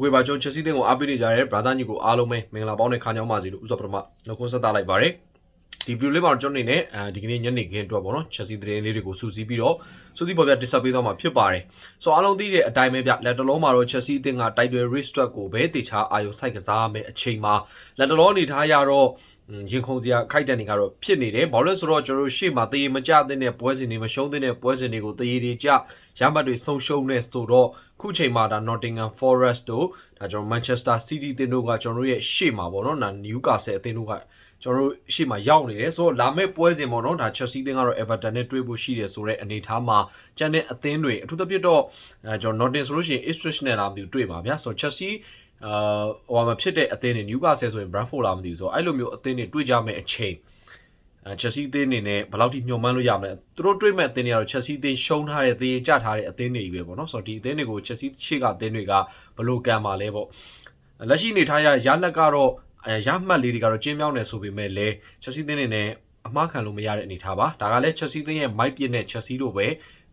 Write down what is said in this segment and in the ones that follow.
ဝေဘာကျွန်ချက်စီတင်းကိုအားပေးနေကြတဲ့ brother ညီကိုအားလုံးပဲမင်္ဂလာပေါင်းနဲ့ခါညောင်းပါစေလို့ဥစ္စာပထမနှုတ်ခွန်းဆက်သလိုက်ပါရစေဒီဗီဒီယိုလေးမှာကျွန်တော်အနေနဲ့အဲဒီကနေ့ညနေခင်းအတွက်ပေါ့နော်ချက်စီသတင်းလေးတွေကိုစူးစီးပြီးတော့စူးစီးပေါ်ပြတင်ဆက်ပေးသွားမှာဖြစ်ပါတယ်ဆိုတော့အားလုံးသိတဲ့အတိုင်းပဲဗျလက်တလုံးမှာတော့ချက်စီတင်းက title race အတွက်ကိုပဲတေချာအာယုံစိုက်ကစားမယ်အချိန်မှာလက်တလုံးအနေထားရတော့ရင်ခုန်စရာခိုက်တန်တွေကတော့ဖြစ်နေတယ်ဘာလို့လဲဆိုတော့ကျွန်တော်တို့ရှေ့မှာတရေမကြတဲ့ပွဲစဉ်တွေမရှုံးတဲ့ပွဲစဉ်တွေကိုတရေတွေကြရမှတ်တွေဆုံးရှုံးနေဆိုတော့ခုချိန်မှာဒါ Nottingham Forest တို့ဒါကျွန်တော် Manchester City တင်းတို့ကကျွန်တော်တို့ရဲ့ရှေ့မှာပေါ့နော်ဒါ Newcastle အသင်းတို့ကကျွန်တော်တို့ရှေ့မှာရောက်နေတယ်ဆိုတော့လာမယ့်ပွဲစဉ်ပေါ့နော်ဒါ Chelsea တင်းကတော့ Everton နဲ့တွေ့ဖို့ရှိတယ်ဆိုတော့အနေထားမှာကျန်တဲ့အသင်းတွေအထူးသဖြင့်တော့အဲကျွန်တော် Nottingham ဆိုလို့ရှိရင် Ipswich နဲ့လာမသိဘူးတွေ့ပါဗျာဆိုတော့ Chelsea အာဟိုမှာဖြစ်တဲ့အသင်းတွေ Newcastle ဆိုရင် Brentford လာမသိဘူးဆိုတော့အဲ့လိုမျိုးအသင်းတွေတွေ့ကြမယ့်အချိန်အဲ Chelsea အသင်းအနေနဲ့ဘယ်လောက်ထိမျှော်မှန်းလို့ရမလဲသူတို့တွေ့မဲ့အသင်းတွေကတော့ Chelsea အသင်းရှုံးထားတဲ့သေကြထားတဲ့အသင်းတွေကြီးပဲပေါ့နော်ဆိုတော့ဒီအသင်းတွေကို Chelsea ရှေ့ကအသင်းတွေကဘယ်လိုကံပါလဲပေါ့လက်ရှိနေထားရရလက်ကတော့အဲရမှတ်လေးတွေကတော့ကျင်းမြောင်းနေဆိုပေမဲ့လည်း Chelsea အသင်းတွေနဲ့အမှားခံလို့မရတဲ့အနေထားပါဒါကလည်း Chelsea အသင်းရဲ့ mic ပြစ်နဲ့ Chelsea တို့ပဲ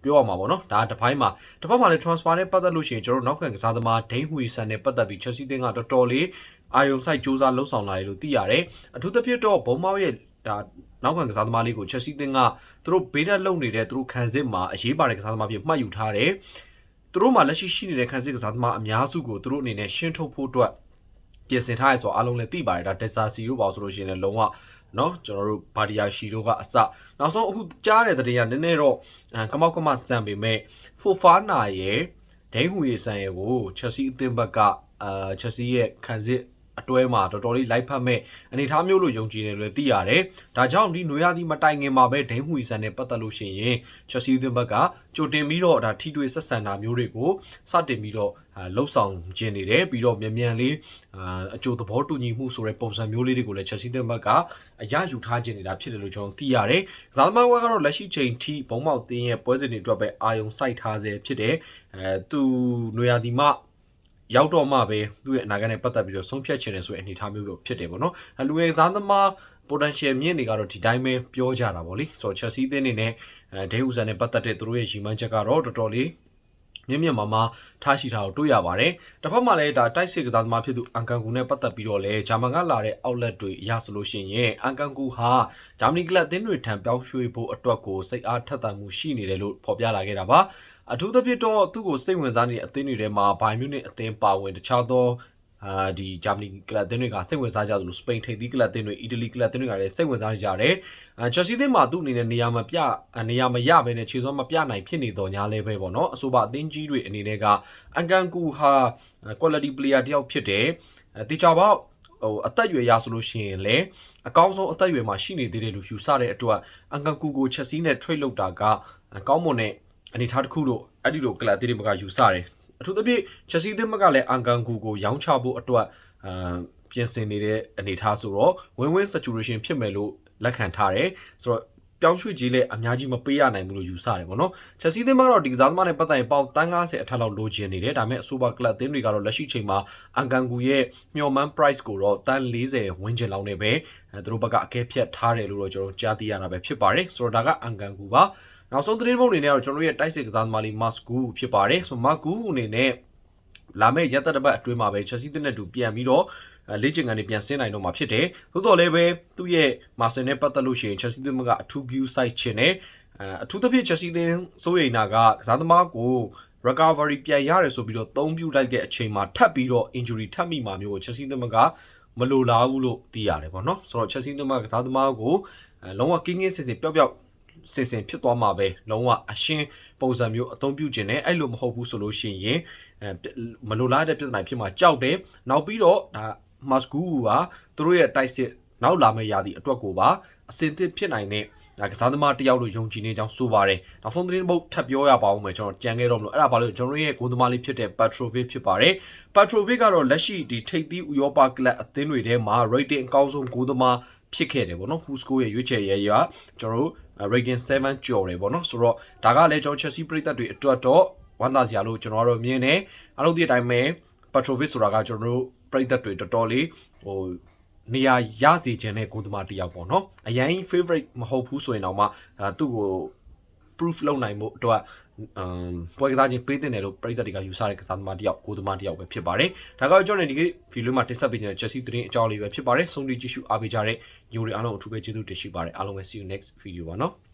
ပြောရမှာပေါ့နော်ဒါတစ်ပိုင်းမှာတစ်ပတ်မှာလည်း transfer နဲ့ပတ်သက်လို့ရှိရင်ကျွန်တော်တို့နောက်ခံကစားသမားဒိန်းဟူဆန်နဲ့ပတ်သက်ပြီး Chelsea တင်းကတော်တော်လေးအာယုံဆိုင်စူးစမ်းလှုပ်ဆောင်လာတယ်လို့သိရတယ်အထူးသဖြင့်တော့ဘုံမောက်ရဲ့ဒါနောက်ခံကစားသမားလေးကို Chelsea တင်းကသူတို့ဘေးတက်လုံနေတဲ့သူတို့ခံစစ်မှာအရေးပါတဲ့ကစားသမားဖြစ်မှတ်ယူထားတယ်သူတို့မှာလက်ရှိရှိနေတဲ့ခံစစ်ကစားသမားအများစုကိုသူတို့အနေနဲ့ရှင်းထုတ်ဖို့အတွက် ပြင်ဆင်ထားရဲဆိုတော့အားလုံးလည်းသိပါတယ်ဒါ Desasi တို့ပါဆိုလို့ရှိရင်လည်းလုံးဝနော်ကျွန်တော်တို့ဘာဒီယာရှီတို့ကအစနောက်ဆုံးအခုကြားတဲ့တဲ့ကနည်းနည်းတော့ကမောက်ကမစံပေမဲ့ဖိုဖာနာရဲ့ဒိန်းဟူရီဆန်ရဲ့ကိုချက်စီအသင်းဘက်ကအာချက်စီရဲ့ခံစစ် အတွဲမှာတော်တော်လေးလိုက်ဖက်မဲ့အနေထားမျိုးလို့ယုံကြည်တယ်လို့သိရတယ်။ဒါကြောင့်ဒီနွေရာသီမတိုင်ခင်မှာပဲဒိန်းဟူဆန်နဲ့ပတ်သက်လို့ရှိရင်ချက်စီသင်းဘက်ကကြိုတင်ပြီးတော့ဒါထိတွေ့ဆက်ဆံတာမျိုးတွေကိုစတင်ပြီးတော့လှုပ်ဆောင်ခြင်းနေတယ်ပြီးတော့မြန်မြန်လေးအကျိုးသဘောတူညီမှုဆိုတဲ့ပုံစံမျိုးလေးတွေကိုလည်းချက်စီသင်းဘက်ကအရယူထားခြင်းနေတာဖြစ်တယ်လို့ကျွန်တော်သိရတယ်။ကစားသမားဘက်ကတော့လက်ရှိချိန်ထိဘုံမောက်တင်းရဲ့ပွဲစဉ်တွေအတွက်ပဲအာယုံစိုက်ထားစေဖြစ်တယ်။အဲသူနွေရာသီမှာ ရောက်တော့မှပဲသူ့ရဲ့အနာဂတ်နဲ့ပတ်သက်ပြီးတော့ဆုံးဖြတ်ခြင်းနဲ့ဆိုတဲ့အနေအထားမျိုးတော့ဖြစ်တယ်ပေါ့နော်။လူငယ်ကစားသမား potential မြင့်တွေကတော့ဒီတိုင်းပဲပြောကြတာပေါ့လေ။ဆိုတော့ Chelsea အသင်းအနေနဲ့အဲဒိဦးဆန်နဲ့ပတ်သက်တဲ့သူတို့ရဲ့ရည်မှန်းချက်ကတော့တော်တော်လေးမြင့်မြတ်မာမာထားရှိထားကိုတွေ့ရပါတယ်။တစ်ဖက်မှာလည်းဒါတိုက်စစ်ကစားသမားဖြစ်သူအန်ကန်ကူနဲ့ပတ်သက်ပြီးတော့လည်းဂျာမန်ကလာတဲ့ outlet တွေအရဆိုလို့ရှိရင်အန်ကန်ကူဟာဂျာမနီကလပ်အသင်းတွေထံပြောင်းရွှေ့ဖို့အတွက်ကိုစိတ်အားထက်သန်မှုရှိနေတယ်လို့ဖော်ပြလာခဲ့တာပါ။ အထူးသဖြင့်တော့သူ့ကိုစိတ်ဝင်စားနေတဲ့အသင်းတွေထဲမှာဘိုင်မြူနစ်အသင်းပါဝင်တခြားသောအာဒီဂျာမနီကလပ်အသင်းတွေကစိတ်ဝင်စားကြသလိုစပိန်ထိပ်သီးကလပ်အသင်းတွေအီတလီကလပ်အသင်းတွေကလည်းစိတ်ဝင်စားကြတယ်။အဲချယ်ဆီအသင်းမှာသူ့အနေနဲ့နေရာမပြနေရာမရဘဲနဲ့ခြေစွမ်းမပြနိုင်ဖြစ်နေတော့ညာလဲပဲပေါ့နော်။အဆိုပါအသင်းကြီးတွေအနေနဲ့ကအန်ကန်ကူဟာ quality player တယောက်ဖြစ်တယ်။အဲတေချာပေါက်ဟိုအသက်အရွယ်ရဆိုလို့ရှိရင်လည်းအကောင်းဆုံးအသက်အရွယ်မှာရှိနေသေးတယ်လို့ယူဆတဲ့အတွက်အန်ကန်ကူကိုချက်စီနဲ့ trade လုပ်တာကကောင်းမွန်တဲ့ အနေထားတစ်ခုလို့အဲ့ဒီလိုကလပ်အသင်းတွေကယူဆတယ်အထူးသဖြင့်ချက်စီသင်းဘက်ကလည်းအန်ကန်ကူကိုရောင်းချဖို့အတွက်အာပြင်ဆင်နေတဲ့အနေအထားဆိုတော့ win win situation ဖြစ်မယ်လို့လက်ခံထားတယ်ဆိုတော့ပြောင်းရွှေ့ကြီးလည်းအများကြီးမပေးရနိုင်ဘူးလို့ယူဆတယ်ပေါ့နော်။ချက်စီသင်းကတော့ဒီကစားသမားနဲ့ပတ်သက်ရင်ပေါင်တန်း90အထက်လောက်လိုချင်နေတယ်။ဒါပေမဲ့အဆိုပါကလပ်သင်းတွေကတော့လက်ရှိချိန်မှာအန်ကန်ကူရဲ့မျှော်မှန်း price ကိုတော့တန်း40ဝန်းကျင်လောက်နဲ့ပဲအဲသူတို့ဘက်ကအကဲဖြတ်ထားတယ်လို့တော့ကျွန်တော်ကြားသိရတာပဲဖြစ်ပါတယ်။ဆိုတော့ဒါကအန်ကန်ကူပါ။ နောက်ဆုံးသတင်းပုံအနေနဲ့တော့ကျွန်တော်ရဲ့တိုက်စစ်ကစားသမားလေးမတ်ကူဖြစ်ပါတယ်ဆိုမတ်ကူအနေနဲ့လာမယ့်ရက်သက်တစ်ပတ်အတွင်းမှာပဲချက်စီးတဲ့တူပြန်ပြီးတော့လေ့ကျင့်ခန်းတွေပြန်ဆင်းနိုင်တော့မှာဖြစ်တယ်။သို့တော်လည်းပဲသူ့ရဲ့မာဆင်နဲ့ပတ်သက်လို့ရှိရင်ချက်စီးတဲ့မကအထူး view site ချင်တယ်။အထူးသဖြင့်ချက်စီးတဲ့စိုးရိမ်တာကကစားသမားကို recovery ပြန်ရတယ်ဆိုပြီးတော့သုံးပြလိုက်တဲ့အချိန်မှာထပ်ပြီးတော့ injury ထပ်မိမှာမျိုးကိုချက်စီးတဲ့မကမလိုလားဘူးလို့သိရတယ်ပေါ့နော်။ဆိုတော့ချက်စီးတဲ့မကစားသမားကိုလုံးဝကင်းကင်းစင်စင်ပျောက်ပျောက် စင်စင်ဖြစ်သွားမှာပဲလုံးဝအရှင်းပုံစံမျိုးအသုံးပြုခြင်းနဲ့အဲ့လိုမဟုတ်ဘူးဆိုလို့ရှိရင်အဲမလိုလားတဲ့ပြဿနာဖြစ်မှာကြောက်တယ်နောက်ပြီးတော့ဒါမတ်စကူကသူတို့ရဲ့တိုက်စစ်နောက်လာမယ့်ရာသီအတွက်ကိုပါအစင်သစ်ဖြစ်နိုင်တဲ့ဒါကစားသမားတယောက်လို့ယုံကြည်နေကြောင်းဆိုပါတယ်။နောက်ဆုံးသတင်းပုတ်ထပ်ပြောရပါဦးမယ်ကျွန်တော်ကြံခဲ့တော့မလို့အဲ့ဒါဘာလို့ကျွန်တော်ရဲ့ဂိုးသမားလေးဖြစ်တဲ့ Petrovic ဖြစ်ပါတယ်။ Petrovic ကတော့လက်ရှိဒီထိပ်သီးဥရောပကလပ်အသင်းတွေထဲမှာ rating အကောင်းဆုံးဂိုးသမား ဖြစ်ခဲ့တယ်ပေါ့နော် Who's Score ရဲ့ရွေးချယ်ရေးရကျွန်တော်တို့ rating 7ကျော်တယ်ပေါ့နော်ဆိုတော့ဒါကလည်းကျွန်တော် Chelsea ပြည်သက်တွေအတွက်တော့ဝမ်းသာစရာလို့ကျွန်တော်တို့မြင်တယ်အားလုံးဒီအတိုင်းပဲ Petrovic ဆိုတာကကျွန်တော်တို့ပြည်သက်တွေတော်တော်လေးဟိုနေရာရစီခြင်းတဲ့ကိုသမားတယောက်ပေါ့နော်အရင် favorite မဟုတ်ဘူးဆိုရင်တော့မှသူ့ကို proof လုပ်နိုင်ဖို့အတွက်အမ်ပွဲကစားခြင်းပေးတင်တယ်လို့ပြည်သက်တွေကယူဆတဲ့ကစားသမားတစ်ယောက်ကိုသမားတစ်ယောက်ပဲဖြစ်ပါတယ်ဒါကတော့ကျွန်တော်ဒီကဗီဒီယိုမှာတင်ဆက်ပေးနေတဲ့ Chelsea သတင်းအကြောင်းလေးပဲဖြစ်ပါတယ်ဆုံးဖြတ်ကြည့်ရှုအားပေးကြတဲ့ညီတွေအားလုံးအထူးပဲကျေးဇူးတင်ရှိပါတယ်အားလုံးပဲ see you next video ပါနော်